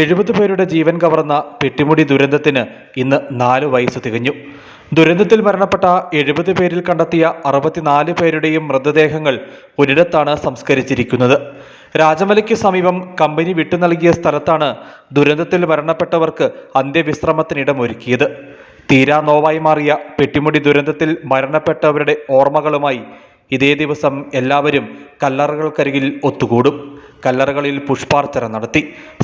എഴുപത് പേരുടെ ജീവൻ കവർന്ന പെട്ടിമുടി ദുരന്തത്തിന് ഇന്ന് നാല് വയസ്സ് തികഞ്ഞു. ദുരന്തത്തിൽ മരണപ്പെട്ട എഴുപത് പേരിൽ കണ്ടെത്തിയ അറുപത്തിനാല് പേരുടെയും മൃതദേഹങ്ങൾ ഒരിടത്താണ് സംസ്കരിച്ചിരിക്കുന്നത്. രാജമലയ്ക്ക് സമീപം കമ്പനി വിട്ടു നൽകിയ സ്ഥലത്താണ് ദുരന്തത്തിൽ മരണപ്പെട്ടവർക്ക് അന്ത്യവിശ്രമത്തിനിടമൊരുക്കിയത്. തീരാ നോവായി മാറിയ പെട്ടിമുടി ദുരന്തത്തിൽ മരണപ്പെട്ടവരുടെ ഓർമ്മകളുമായി ഇതേ ദിവസം എല്ലാവരും കല്ലറകൾക്കരികിൽ ഒത്തുകൂടും. കല്ലറകളിൽ പുഷ്പാർച്ചന നടത്തി.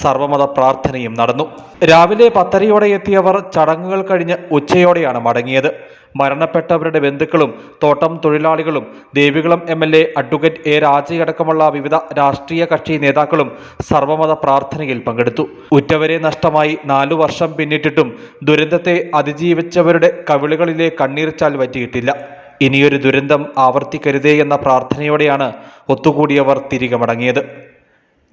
സർവമത പ്രാർത്ഥനയും നടന്നു. രാവിലെ പത്തരയോടെ എത്തിയവർ ചടങ്ങുകൾ കഴിഞ്ഞ് ഉച്ചയോടെയാണ് മടങ്ങിയത്. മരണപ്പെട്ടവരുടെ ബന്ധുക്കളും തോട്ടം തൊഴിലാളികളും Devikulam M L A advocate A രാജയടക്കമുള്ള വിവിധ രാഷ്ട്രീയ കക്ഷി നേതാക്കളും സർവമത പ്രാർത്ഥനയിൽ പങ്കെടുത്തു. ഉറ്റവരെ നഷ്ടമായി നാലു വർഷം പിന്നിട്ടിട്ടും ദുരന്തത്തെ അതിജീവിച്ചവരുടെ കവിളുകളിലെ കണ്ണീർച്ചാൽ വറ്റിയിട്ടില്ല. ഇനിയൊരു ദുരന്തം ആവർത്തിക്കരുതേ എന്ന പ്രാർത്ഥനയോടെയാണ് ഒത്തുകൂടിയവർ തിരികെ മടങ്ങിയത്.